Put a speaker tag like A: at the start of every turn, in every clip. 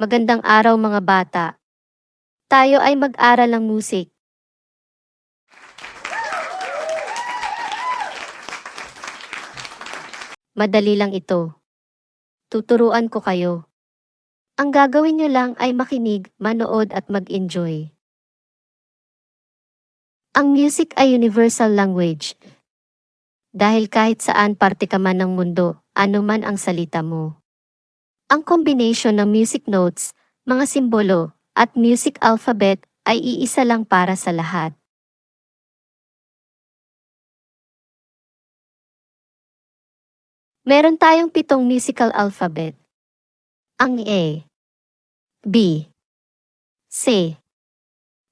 A: Magandang araw mga bata. Tayo ay mag-aral ng musik. Madali lang ito. Tuturuan ko kayo. Ang gagawin nyo lang ay makinig, manood at mag-enjoy. Ang music ay universal language. Dahil kahit saan parte ka man ng mundo, ano man ang salita mo. Ang combination ng music notes, mga simbolo, at music alphabet ay iisa lang para sa lahat. Meron tayong pitong musical alphabet. Ang A, B, C,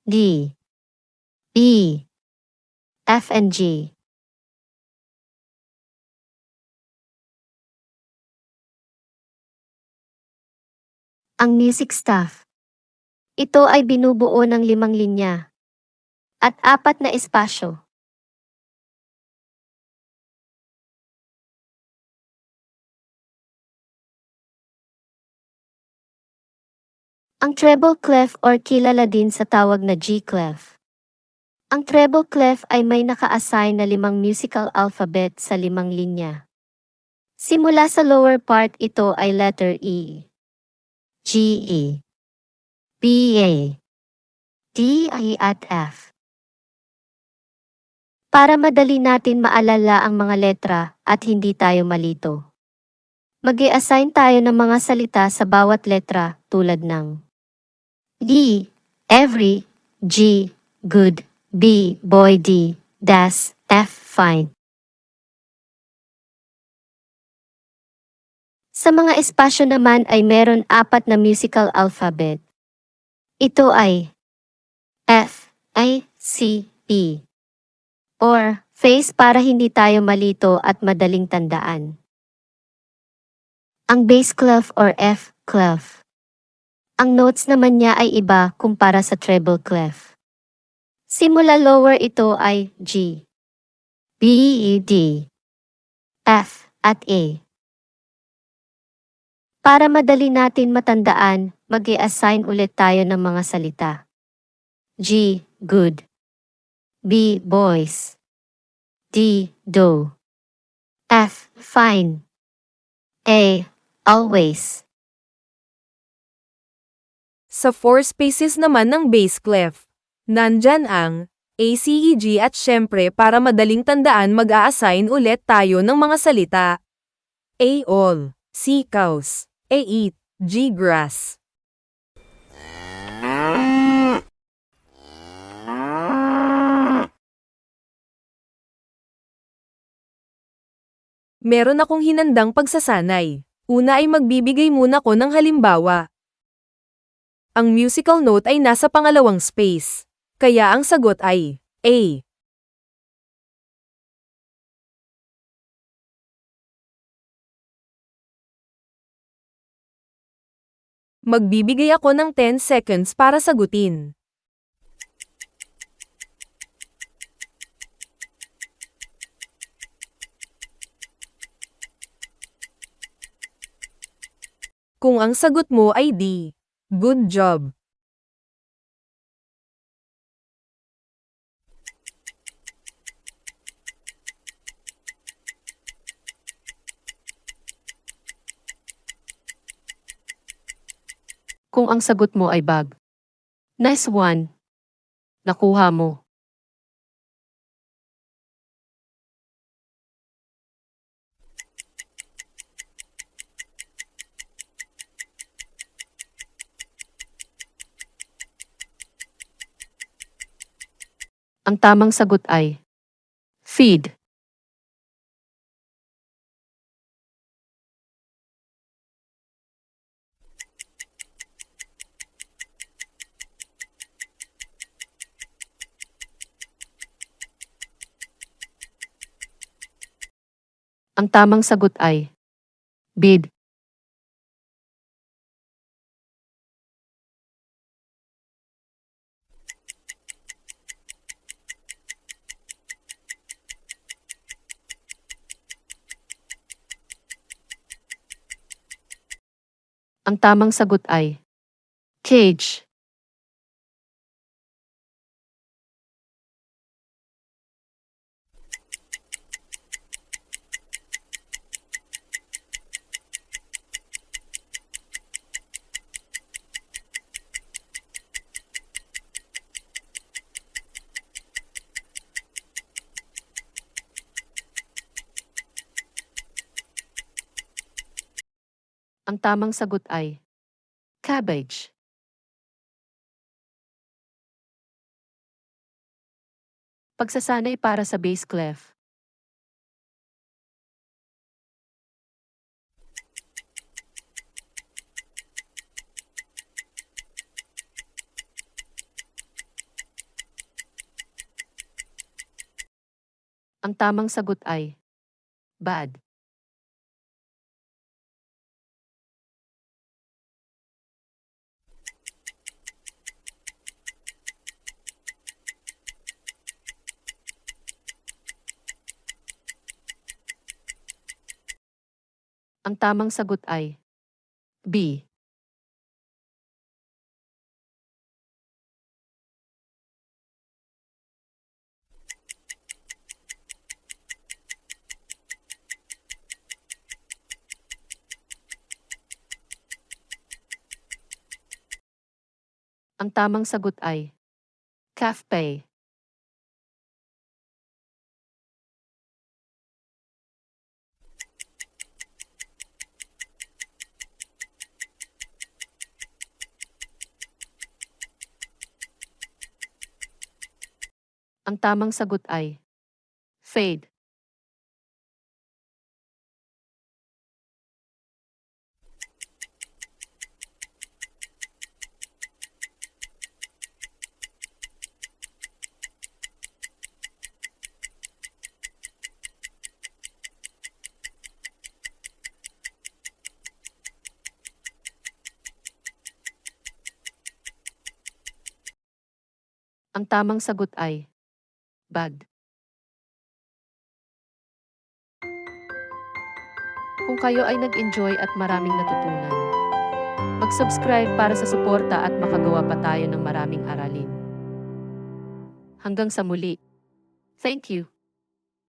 A: D, E, F and G. Ang music staff. Ito ay binubuo ng limang linya at apat na espasyo. Ang treble clef or kilala din sa tawag na G clef. Ang treble clef ay may naka-assign na limang musical alphabet sa limang linya. Simula sa lower part ito ay letter E, G, E, B, A, D, I at F. Para madali natin maalala ang mga letra at hindi tayo malito. mag assign tayo ng mga salita sa bawat letra tulad ng D, every, G, good, B, boy, D, das, F, fine. Sa mga espasyo naman ay meron apat na musical alphabet. Ito ay F, I, C, P. Or face para hindi tayo malito at madaling tandaan. Ang bass clef or F clef. Ang notes naman niya ay iba kumpara sa treble clef. Simula lower ito ay G, B, E, D, F, at A. Para madali natin matandaan, mag assign ulit tayo ng mga salita. G, good. B, boys. D, do. F, fine. A, always.
B: Sa four spaces naman ng bass clef, nandyan ang ACEG at syempre para madaling tandaan mag-a-assign ulit tayo ng mga salita. A all, C cows, A eat, G grass. Meron akong hinandang pagsasanay. Una ay magbibigay muna ko ng halimbawa. Ang musical note ay nasa pangalawang space. Kaya ang sagot ay A. Magbibigay ako ng 10 seconds para sagutin. Kung ang sagot mo ay D. Good job.
C: Kung ang sagot mo ay bag. Nice one. Nakuha mo. Ang tamang sagot ay feed. Ang tamang sagot ay bid. Ang tamang sagot ay
A: Cage. Ang tamang sagot ay cabbage. Pagsasanay para sa bass clef. Ang tamang sagot ay bad. Ang tamang sagot ay B. Ang tamang sagot ay cafe. Ang tamang sagot ay fade. Ang tamang sagot ay bad. Kung kayo ay nag-enjoy at maraming natutunan, mag-subscribe para sa suporta at makagawa pa tayo ng maraming aralin. Hanggang sa muli. Thank you.